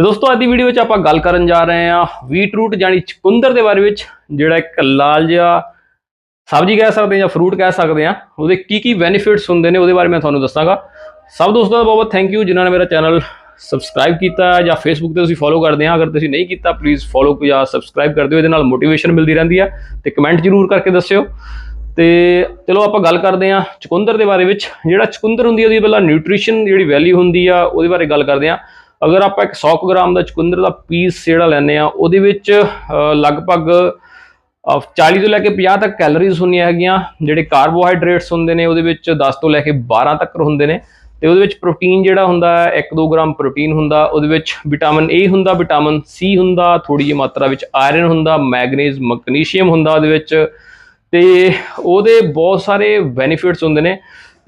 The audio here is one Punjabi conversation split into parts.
ਤੇ ਦੋਸਤੋ, ਅੱਜ ਦੀ ਵੀਡੀਓ ਵਿੱਚ ਆਪਾਂ ਗੱਲ ਕਰਨ ਜਾ ਰਹੇ ਹਾਂ ਵੀਟ ਰੂਟ ਜਾਨੀ ਚੁਕੰਦਰ ਦੇ ਬਾਰੇ ਵਿੱਚ, ਜਿਹੜਾ ਇੱਕ ਲਾਲ ਜਿਹਾ ਸਬਜ਼ੀ ਕਹਿ ਸਕਦੇ ਹਾਂ ਜਾਂ ਫਰੂਟ ਕਹਿ ਸਕਦੇ ਹਾਂ। ਉਹਦੇ ਕੀ ਕੀ ਬੈਨੀਫਿਟਸ ਹੁੰਦੇ ਨੇ, ਉਹਦੇ ਬਾਰੇ ਮੈਂ ਤੁਹਾਨੂੰ ਦੱਸਾਂਗਾ। ਸਭ ਦੋਸਤਾਂ ਦਾ ਬਹੁਤ ਬਹੁਤ ਥੈਂਕ ਯੂ ਜਿਨ੍ਹਾਂ ਨੇ ਮੇਰਾ ਚੈਨਲ ਸਬਸਕ੍ਰਾਈਬ ਕੀਤਾ ਜਾਂ ਫੇਸਬੁੱਕ ਤੇ ਤੁਸੀਂ ਫੋਲੋ ਕਰਦੇ ਆ ਅਗਰ ਤੁਸੀਂ ਨਹੀਂ ਕੀਤਾ ਪਲੀਜ਼ ਫੋਲੋ ਜਾਂ ਸਬਸਕ੍ਰਾਈਬ ਕਰ ਦਿਓ। ਇਹਦੇ ਨਾਲ ਮੋਟੀਵੇਸ਼ਨ ਮਿਲਦੀ ਰਹਿੰਦੀ ਹੈ ਤੇ ਕਮੈਂਟ ਜ਼ਰੂਰ ਕਰਕੇ ਦੱਸਿਓ। ਤੇ ਚਲੋ, ਆਪਾਂ ਗੱਲ ਕਰਦੇ ਹਾਂ ਚੁਕੰਦਰ ਦੇ ਬਾਰੇ ਵਿੱਚ। ਜਿਹੜਾ ਚਕੁੰਦਰ ਹੁੰਦੀ ਹੈ, ਉਹਦੀ ਪਹਿਲਾਂ ਨਿਊਟ੍ਰੀਸ਼ਨ ਜਿਹੜੀ ਵੈਲਿਊ ਹੁੰਦੀ ਆ, ਉਹਦੇ ਬਾਰੇ ਗੱਲ ਕਰਦੇ ਹਾਂ। ਅਗਰ ਆਪਾਂ ਇੱਕ 100 ਕੁ ਗ੍ਰਾਮ ਦਾ ਚੁਕੰਦਰ ਦਾ ਪੀਸ ਜਿਹੜਾ ਲੈਂਦੇ ਆ ਉਹਦੇ ਵਿੱਚ ਲਗਭਗ ਅ, 40 ਤੋਂ ਲੈ ਕੇ 50 ਤੱਕ ਕੈਲਰੀਜ਼ ਹੁੰਦੀਆਂ ਹੈਗੀਆਂ ਜਿਹੜੇ ਕਾਰਬੋਹਾਈਡਰੇਟਸ ਹੁੰਦੇ ਨੇ ਉਹਦੇ ਵਿੱਚ 10 ਤੋਂ ਲੈ ਕੇ 12 ਤੱਕ ਹੁੰਦੇ ਨੇ। ਤੇ ਉਹਦੇ ਵਿੱਚ ਪ੍ਰੋਟੀਨ ਜਿਹੜਾ ਹੁੰਦਾ ਹੈ 1-2 ਗ੍ਰਾਮ ਪ੍ਰੋਟੀਨ ਹੁੰਦਾ ਉਹਦੇ ਵਿੱਚ ਵਿਟਾਮਿਨ ਏ ਹੁੰਦਾ ਵਿਟਾਮਿਨ ਸੀ ਹੁੰਦਾ ਥੋੜੀ ਜਿਹੀ ਮਾਤਰਾ ਵਿੱਚ ਆਇਰਨ ਹੁੰਦਾ ਮੈਗਨੀਜ਼ ਮੈਗਨੀਸ਼ੀਅਮ ਹੁੰਦਾ ਉਹਦੇ ਵਿੱਚ। ਤੇ ਉਹਦੇ ਬਹੁਤ ਸਾਰੇ ਬੈਨੀਫਿਟਸ ਹੁੰਦੇ ਨੇ।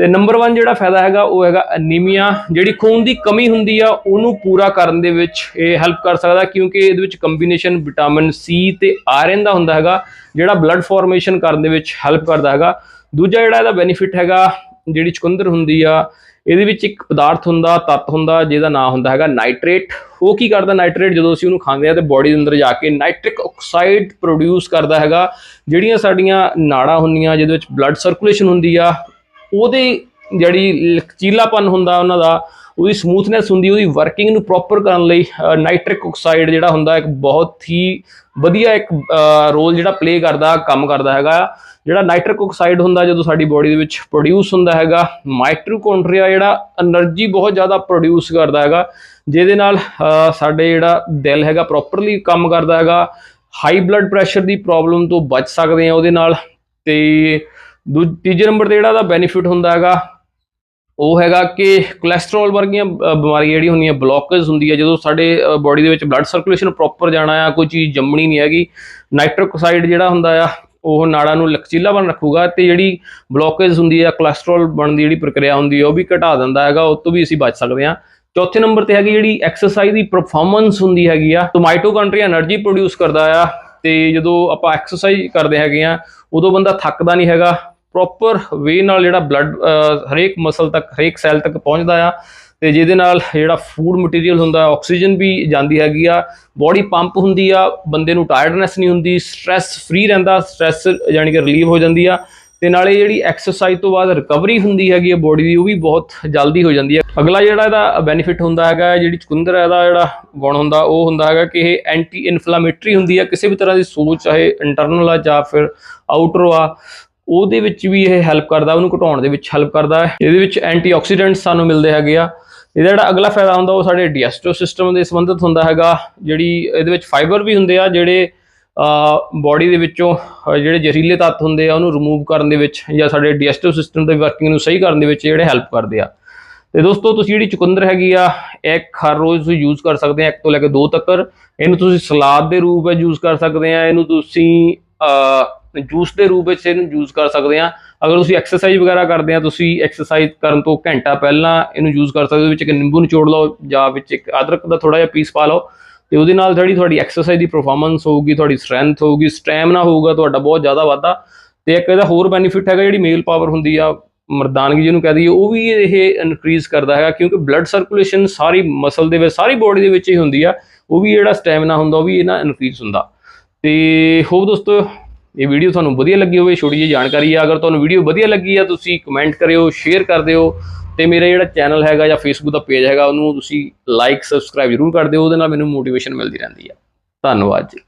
ਤੇ ਨੰਬਰ 1 ਜਿਹੜਾ ਫਾਇਦਾ ਹੈਗਾ, ਉਹ ਹੈਗਾ ਅਨੀਮੀਆ ਜਿਹੜੀ ਖੂਨ ਦੀ ਕਮੀ ਹੁੰਦੀ ਆ, ਉਹਨੂੰ ਪੂਰਾ ਕਰਨ ਦੇ ਵਿੱਚ ਇਹ ਹੈਲਪ ਕਰ ਸਕਦਾ, ਕਿਉਂਕਿ ਇਹਦੇ ਵਿੱਚ ਕੰਬੀਨੇਸ਼ਨ ਵਿਟਾਮਿਨ ਸੀ ਤੇ ਆਇਰਨ ਦਾ ਹੁੰਦਾ ਹੈਗਾ, ਜਿਹੜਾ ਬਲੱਡ ਫਾਰਮੇਸ਼ਨ ਕਰਨ ਦੇ ਵਿੱਚ ਹੈਲਪ ਕਰਦਾ ਹੈਗਾ। ਦੂਜਾ ਜਿਹੜਾ ਇਹਦਾ ਬੈਨੀਫਿਟ ਹੈਗਾ, ਜਿਹੜੀ ਚੁਕੰਦਰ ਹੁੰਦੀ ਆ, ਇਹਦੇ ਵਿੱਚ ਇੱਕ ਪਦਾਰਥ ਹੁੰਦਾ, ਤੱਤ ਹੁੰਦਾ, ਜਿਹਦਾ ਨਾਮ ਹੁੰਦਾ ਹੈਗਾ ਨਾਈਟ੍ਰੇਟ ਉਹ ਕੀ ਕਰਦਾ ਨਾਈਟ੍ਰੇਟ ਜਦੋਂ ਅਸੀਂ ਉਹਨੂੰ ਖਾਂਦੇ ਆ ਤੇ ਬਾਡੀ ਦੇ ਅੰਦਰ ਜਾ ਕੇ ਨਾਈਟ੍ਰਿਕ ਆਕਸਾਈਡ ਪ੍ਰੋਡਿਊਸ ਕਰਦਾ ਹੈਗਾ, ਜਿਹੜੀਆਂ ਸਾਡੀਆਂ ਨਾੜਾਂ ਹੁੰਦੀਆਂ, ਜਿਹਦੇ ਵਿੱਚ ਬਲੱਡ ਸਰਕੂਲੇਸ਼ਨ ਹੁੰਦੀ ਆ ਉਹਦੇ ਜਿਹੜੀ ਲਚੀਲਾਪਨ ਹੁੰਦਾ ਉਹਨਾਂ ਦਾ, ਉਹਦੀ ਸਮੂਥਨੈਸ ਹੁੰਦੀ, ਉਹਦੀ ਵਰਕਿੰਗ ਨੂੰ ਪ੍ਰੋਪਰ ਕਰਨ ਲਈ ਨਾਈਟ੍ਰਿਕ ਆਕਸਾਈਡ ਜਿਹੜਾ ਹੁੰਦਾ, ਇੱਕ ਬਹੁਤ ਹੀ ਵਧੀਆ ਇੱਕ ਰੋਲ ਜਿਹੜਾ ਪਲੇ ਕਰਦਾ, ਕੰਮ ਕਰਦਾ ਹੈਗਾ। ਜਿਹੜਾ ਨਾਈਟ੍ਰਿਕ ਆਕਸਾਈਡ ਹੁੰਦਾ, ਜਦੋਂ ਸਾਡੀ ਬੋਡੀ ਦੇ ਵਿੱਚ ਪ੍ਰੋਡਿਊਸ ਹੁੰਦਾ ਹੈਗਾ ਮਾਈਟੋਕੌਂਡਰੀਆ ਜਿਹੜਾ એનર્ਜੀ ਬਹੁਤ ਜ਼ਿਆਦਾ ਪ੍ਰੋਡਿਊਸ ਕਰਦਾ ਹੈਗਾ, ਜਿਹਦੇ ਨਾਲ ਸਾਡੇ ਜਿਹੜਾ ਦਿਲ ਹੈਗਾ ਪ੍ਰੋਪਰਲੀ ਕੰਮ ਕਰਦਾ ਹੈਗਾ। ਹਾਈ ਬਲੱਡ ਪ੍ਰੈਸ਼ਰ ਦੀ ਪ੍ਰੋਬਲਮ ਤੋਂ ਬਚ ਸਕਦੇ ਆ ਉਹਦੇ ਨਾਲ, ਤੇ ਤੀਜੇ ਨੰਬਰ ਤੇ ਜਿਹੜਾ ਦਾ ਬੈਨੀਫਿਟ ਹੁੰਦਾ ਹੈਗਾ, ਉਹ ਹੈਗਾ ਕਿ ਕੋਲੇਸਟ੍ਰੋਲ ਵਰਗੀਆਂ ਬਿਮਾਰੀਆਂ ਜਿਹੜੀਆਂ ਹੁੰਦੀਆਂ ਬਲੌਕੇਜ ਹੁੰਦੀ ਹੈ ਜਦੋਂ ਸਾਡੇ ਬਾਡੀ ਦੇ ਵਿੱਚ ਬਲੱਡ ਸਰਕੂਲੇਸ਼ਨ ਪ੍ਰੋਪਰ ਜਾਣਾ ਆ, ਕੋਈ ਚੀਜ਼ ਜੰਮਣੀ ਨਹੀਂ ਹੈਗੀ ਨਾਈਟ੍ਰੋਕਸਾਈਡ ਜਿਹੜਾ ਹੁੰਦਾ ਆ, ਉਹ ਨਾੜਾਂ ਨੂੰ ਲਕਚੀਲਾ ਬਣ ਰੱਖੂਗਾ ਤੇ ਜਿਹੜੀ ਬਲੌਕੇਜ ਹੁੰਦੀ ਆ ਕੋਲੇਸਟ੍ਰੋਲ ਬਣਦੀ ਜਿਹੜੀ ਪ੍ਰਕਿਰਿਆ ਹੁੰਦੀ ਆ, ਉਹ ਵੀ ਘਟਾ ਦਿੰਦਾ ਹੈਗਾ, ਉਹ ਤੋਂ ਵੀ ਅਸੀਂ ਬਚ ਸਕਦੇ ਹਾਂ। ਚੌਥੇ ਨੰਬਰ ਤੇ ਹੈਗੀ ਜਿਹੜੀ ਐਕਸਰਸਾਈਜ਼ ਦੀ ਪਰਫਾਰਮੈਂਸ ਹੁੰਦੀ ਹੈਗੀ ਆ ਟੋਮਾਈਟੋਕਾਂਡਰੀਆ એનર્ਜੀ ਪ੍ਰੋਡਿਊਸ ਕਰਦਾ ਆ, ਤੇ ਜਦੋਂ ਆਪਾਂ ਐਕਸਰਸਾਈਜ਼ ਕਰਦੇ ਹੈਗੇ ਆ, ਉਦੋਂ ਬੰਦਾ ਥੱਕਦਾ ਨਹੀਂ ਹੈਗਾ ਪ੍ਰੋਪਰ ਵੇ ਨਾਲ ਜਿਹੜਾ ਬਲੱਡ ਹਰੇਕ ਮਸਲ ਤੱਕ, ਹਰੇਕ ਸੈੱਲ ਤੱਕ ਪਹੁੰਚਦਾ ਆ। ਤੇ ਜਿਹਦੇ ਨਾਲ ਜਿਹੜਾ ਫੂਡ ਮਟੀਰੀਅਲ ਹੁੰਦਾ ਆਕਸੀਜਨ ਵੀ ਜਾਂਦੀ ਹੈਗੀ ਆ। ਬਾਡੀ ਪੰਪ ਹੁੰਦੀ ਆ, ਬੰਦੇ ਨੂੰ ਟਾਇਰਡਨੈਸ ਨਹੀਂ ਹੁੰਦੀ ਸਟ्रेस ਫਰੀ ਰਹਿੰਦਾ ਸਟ्रेस ਯਾਨੀ ਕਿ ਰਿਲੀਵ ਹੋ ਜਾਂਦੀ ਆ। ਤੇ ਨਾਲੇ ਜਿਹੜੀ ਐਕਸਰਸਾਈਜ਼ ਤੋਂ ਬਾਅਦ ਰਿਕਵਰੀ ਹੁੰਦੀ ਹੈਗੀ ਆ ਬੋਡੀ ਦੀ, ਉਹ ਵੀ ਬਹੁਤ ਜਲਦੀ ਹੋ ਜਾਂਦੀ ਹੈ ਅਗਲਾ ਜਿਹੜਾ ਇਹਦਾ ਬੈਨੀਫਿਟ ਹੁੰਦਾ ਹੈਗਾ, ਜਿਹੜੀ ਚੁਕੰਦਰ ਹੈ ਦਾ ਜਿਹੜਾ ਗੁਣ ਹੁੰਦਾ, ਉਹ ਹੁੰਦਾ ਹੈਗਾ ਕਿ ਇਹ ਐਂਟੀ ਇਨਫਲਾਮੇਟਰੀ ਹੁੰਦੀ ਆ। ਕਿਸੇ ਵੀ ਤਰ੍ਹਾਂ ਦੀ ਸੋਚ, ਚਾਹੇ ਇੰਟਰਨਲ ਆ ਜਾਂ ਫਿਰ ਆਊਟਰ ਆ ਉਹਦੇ ਵਿੱਚ ਵੀ ਇਹ ਹੈਲਪ ਕਰਦਾ, ਉਹਨੂੰ ਘਟਾਉਣ ਦੇ ਵਿੱਚ ਹੈਲਪ ਕਰਦਾ ਹੈ। ਇਹਦੇ ਵਿੱਚ ਐਂਟੀਆਕਸੀਡੈਂਟਸ ਸਾਨੂੰ ਮਿਲਦੇ ਹੈਗੇ ਆ। ਇਹਦਾ ਜਿਹੜਾ ਅਗਲਾ ਫਾਇਦਾ ਹੁੰਦਾ, ਉਹ ਸਾਡੇ ਡਾਈਜੈਸਟਿਵ ਸਿਸਟਮ ਦੇ ਸੰਬੰਧਿਤ ਹੁੰਦਾ ਹੈਗਾ। ਜਿਹੜੀ ਇਹਦੇ ਵਿੱਚ ਫਾਈਬਰ ਵੀ ਹੁੰਦੇ ਆ, ਜਿਹੜੇ ਬਾਡੀ ਦੇ ਵਿੱਚੋਂ ਜਿਹੜੇ ਜ਼ਹਿਰੀਲੇ ਤੱਤ ਹੁੰਦੇ ਆ, ਉਹਨੂੰ ਰਿਮੂਵ ਕਰਨ ਦੇ ਵਿੱਚ ਜਾਂ ਸਾਡੇ ਡਾਈਜੈਸਟਿਵ ਸਿਸਟਮ ਦੇ ਵਰਕਿੰਗ ਨੂੰ ਸਹੀ ਕਰਨ ਦੇ ਵਿੱਚ ਜਿਹੜੇ ਹੈਲਪ ਕਰਦੇ ਆ। ਤੇ ਦੋਸਤੋ, ਤੁਸੀਂ ਜਿਹੜੀ ਚੁਕੰਦਰ ਹੈਗੀ ਆ ਇੱਕ ਹਰ ਰੋਜ਼ ਤੁਸੀਂ ਯੂਜ਼ ਕਰ ਸਕਦੇ ਆ ਇੱਕ ਤੋਂ ਲੈ ਕੇ ਦੋ ਤੱਕ ਇਹਨੂੰ ਤੁਸੀਂ ਸਲਾਦ ਦੇ ਰੂਪ ਵਿੱਚ ਯੂਜ਼ ਕਰ ਸਕਦੇ ਆ। ਇਹਨੂੰ ਤੁਸੀਂ ਜੂਸ ਦੇ ਰੂਪ ਵਿੱਚ ਇਹਨੂੰ ਯੂਜ਼ ਕਰ ਸਕਦੇ ਆ ਅਗਰ ਤੁਸੀਂ ਐਕਸਰਸਾਈਜ਼ ਵਗੈਰਾ ਕਰਦੇ ਆ, ਤੁਸੀਂ ਐਕਸਰਸਾਈਜ਼ ਕਰਨ ਤੋਂ ਘੰਟਾ ਪਹਿਲਾਂ ਇਹਨੂੰ ਯੂਜ਼ ਕਰ ਸਕਦੇ ਹੋ। ਵਿੱਚ ਇੱਕ ਨਿੰਬੂ ਨਿਚੋੜ ਲਓ ਜਾਂ ਵਿੱਚ ਇੱਕ ਅਦਰਕ ਦਾ ਥੋੜਾ ਜਿਹਾ ਪੀਸ ਪਾ ਲਓ ਤੇ ਉਹਦੇ ਨਾਲ ਜਿਹੜੀ ਤੁਹਾਡੀ ਐਕਸਰਸਾਈਜ਼ ਦੀ ਪਰਫਾਰਮੈਂਸ ਹੋਊਗੀ, ਤੁਹਾਡੀ ਸਟਰੈਂਥ ਹੋਊਗੀ ਸਟੈਮਿਨਾ ਹੋਊਗਾ, ਤੁਹਾਡਾ ਬਹੁਤ ਜ਼ਿਆਦਾ ਵਾਧਾ। ਤੇ ਇੱਕ ਇਹਦਾ ਹੋਰ ਬੈਨੀਫਿਟ ਹੈਗਾ ਜਿਹੜੀ ਮੇਲ ਪਾਵਰ ਹੁੰਦੀ ਆ, ਮਰਦਾਨਗੀ ਜਿਹਨੂੰ ਕਹਦੀ ਉਹ ਵੀ ਇਹ ਇਨਕਰੀਜ਼ ਕਰਦਾ ਹੈਗਾ ਕਿਉਂਕਿ ਬਲੱਡ ਸਰਕੂਲੇਸ਼ਨ ਸਾਰੀ ਮਸਲ ਦੇ ਵਿੱਚ, ਸਾਰੀ ਬੋਡੀ ਦੇ ਵਿੱਚ ਹੀ ਹੁੰਦੀ ਆ। ਉਹ ਵੀ ਜਿਹੜਾ ਸਟੈਮਿਨਾ ਹੁੰਦਾ, ਉਹ ਵੀ ਇਹਨਾਂ ਇਨਕਰੀਜ਼ ਹੁੰਦਾ। ਤੇ ਹੋਪ ਦੋਸਤੋ ਇਹ ਵੀਡੀਓ ਤੁਹਾਨੂੰ ਵਧੀਆ ਲੱਗੀ ਹੋਵੇ, ਛੋਟੀ ਜਿਹੀ ਜਾਣਕਾਰੀ ਆ। ਅਗਰ ਤੁਹਾਨੂੰ ਵੀਡੀਓ ਵਧੀਆ ਲੱਗੀ ਆ, ਤੁਸੀਂ ਕਮੈਂਟ ਕਰਿਓ ਸ਼ੇਅਰ ਕਰ ਦਿਓ। ਤੇ ਮੇਰਾ ਜਿਹੜਾ ਚੈਨਲ ਹੈਗਾ ਜਾਂ ਫੇਸਬੁੱਕ ਦਾ ਪੇਜ ਹੈਗਾ, ਉਹਨੂੰ ਤੁਸੀਂ ਲਾਈਕ ਸਬਸਕ੍ਰਾਈਬ ਜ਼ਰੂਰ ਕਰ ਦਿਓ। ਉਹਦੇ ਨਾਲ ਮੈਨੂੰ ਮੋਟੀਵੇਸ਼ਨ ਮਿਲਦੀ ਰਹਿੰਦੀ ਆ। ਧੰਨਵਾਦ ਜੀ।